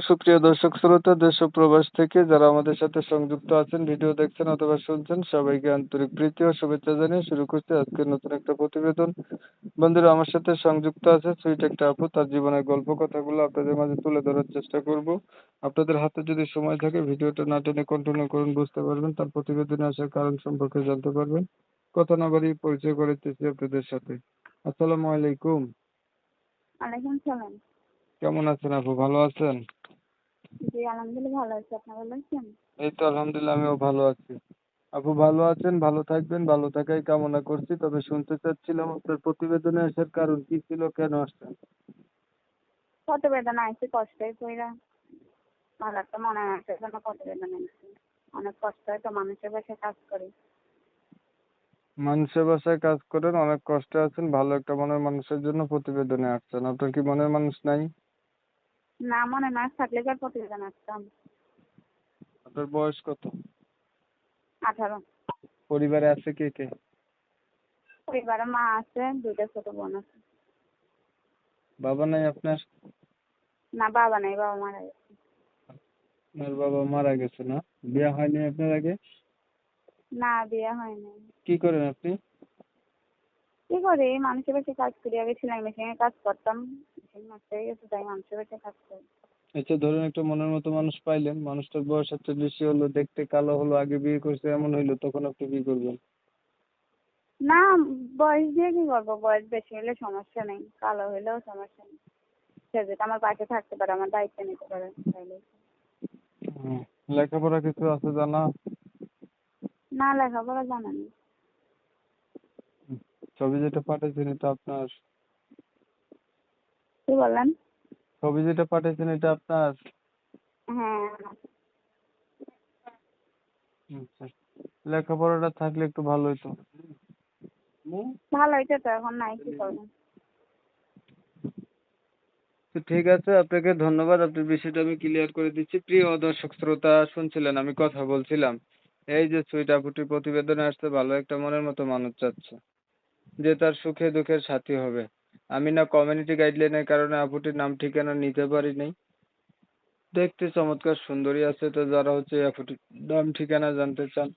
সুপ্রিয় দর্শক শ্রোতা দেশ ও প্রবাস থেকে যারা আমাদের সাথে সংযুক্ত আছেন ভিডিও দেখছেন অথবা শুনছেন সবাইকে আন্তরিক প্রীতি ও শুভেচ্ছা জানিয়ে শুরু করছি আজকের নতুন একটা প্রতিবেদন। বন্ধুরা আমার সাথে সংযুক্ত আছে সুইট একটা আপু তার জীবনের গল্প কথাগুলো আপনাদের মাঝে তুলে ধরার চেষ্টা করব। আপনাদের হাতে যদি সময় থাকে ভিডিওটা না টেনে কন্টিনিউ করুন বুঝতে পারবেন। তার প্রতিবেদনে আসার কারণ সম্পর্কে জানতে পারবেন। কথা না বাড়িয়ে পরিচয় করে দিতেছি আপনাদের সাথে। আসসালামু আলাইকুম। সালাম। কেমন আছেন আপু? ভালো আছেন? জি আলহামদুলিল্লাহ ভালো আছি। আপনি ভালো আছেন? এই তো আলহামদুলিল্লাহ আমিও ভালো আছি। আপু ভালো আছেন? ভালো থাকবেন? ভালো থাকাই কামনা করছি। তবে শুনতে চাচ্ছিলাম আপনার প্রতিবেদনে আসার কারণ কি ছিল কেন আসছেন? কত বেদনা কষ্টই কইরা। ভালো একটা মনে আছে জন্য কত বেদনা অনেক কষ্ট হয় তো মানুষের বাসে কাজ করি। মানুষের বাসায় কাজ করেন অনেক কষ্টে আছেন। ভালো একটা মনের মানুষের জন্য প্রতিবেদনে আসছেন। আপনার কি মনের মানুষ নাই? না মনে না থাকলে কি আর প্রতিবেদন আসতাম আপনার বয়স কত? আঠারো। পরিবারে আছে কে কে? পরিবারে মা আছে দুইটা ছোট বোন আছে। বাবা নাই আপনার? না বাবা নাই বাবা মারা গেছে। আপনার বাবা মারা গেছে না? বিয়ে হয়নি আপনার আগে? না বিয়ে হয়নি। কি করেন আপনি? কি করি? মানুষের বাসে কাজ করি। আগে সেলাই মেশিনে কাজ করতাম। মেশিন নষ্ট হয়ে গেছে তাই মানুষের বাসে কাজ করি। আচ্ছা ধরুন একটা মনের মতো মানুষ পাইলেন। মানুষটার বয়স একটু বেশি হলো দেখতে কালো হলো আগে বিয়ে করছে এমন হইল তখন আপনি কি করবেন? না বয়স দিয়ে কি করব? বয়স বেশি হলে সমস্যা নেই। কালো হলেও সমস্যা নেই। সে যেটা আমার পাশে থাকতে পারে আমার দায়িত্ব নিতে পারে তাইলে লেখাপড়া কিছু আছে জানা? না লেখাপড়া জানা নেই। ছবি যেটা পাঠিয়েছেন এটা আপনার? কি বললেন? ছবি যেটা পাঠিয়েছেন এটা আপনার? হ্যাঁ। আচ্ছা। লেখাপড়াটা থাকলে একটু ভালো হতো ভালো হইতে তো এখন নাই কি করবেন তো ঠিক আছে আপনাকে ধন্যবাদ আপনার বিষয়টা আমি ক্লিয়ার করে দিচ্ছি। প্রিয় দর্শক শ্রোতা শুনছিলেন আমি কথা বলছিলাম। এই যে সুইট আপুটির প্রতিবেদনে আসতে ভালো একটা মনের মতো মানুষ চাচ্ছে। যে তার সুখে দুঃখের সাথী হবে। আমি না কমিউনিটি গাইডলাইনের কারণে আপুটির নাম ঠিকানা নিতে পারি নাই দেখতে চমৎকার সুন্দরী আছে তো যারা হচ্ছে আপুটির নাম ঠিকানা জানতে চান,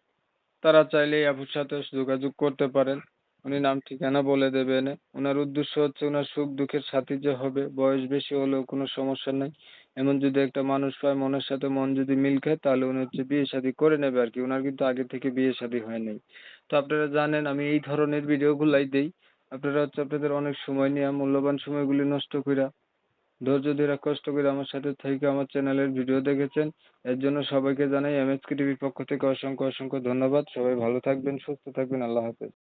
তারা চাইলে আপুর সাথে যোগাযোগ করতে পারেন। উনি নাম ঠিকানা বলে দেবেন। ওনার উদ্দেশ্য হচ্ছে ওনার সুখ দুঃখের সাথী যে হবে, বয়স বেশি হলেও কোনো সমস্যা নেই। এমন যদি একটা মানুষ পায় মনের সাথে মন যদি মিল খায়, তাহলে উনি হচ্ছে বিয়ে শাদী করে নেবে আর কি। ওনার কিন্তু আগে থেকে বিয়ে শাদী হয় নাই। তো আপনারা জানেন, আমি এই ধরনের ভিডিওগুলাই দেই। আপনারা হচ্ছে আপনাদের অনেক সময় নিয়ে, মূল্যবান সময়গুলি নষ্ট কইরা, ধৈর্য ধরে কষ্ট করে আমার সাথে থেকে আমার চ্যানেলের ভিডিও দেখেছেন। এর জন্য সবাইকে জানাই এমএসকে টিভির পক্ষ থেকে অসংখ্য অসংখ্য ধন্যবাদ। সবাই ভালো থাকবেন, সুস্থ থাকবেন। আল্লাহ হাফেজ।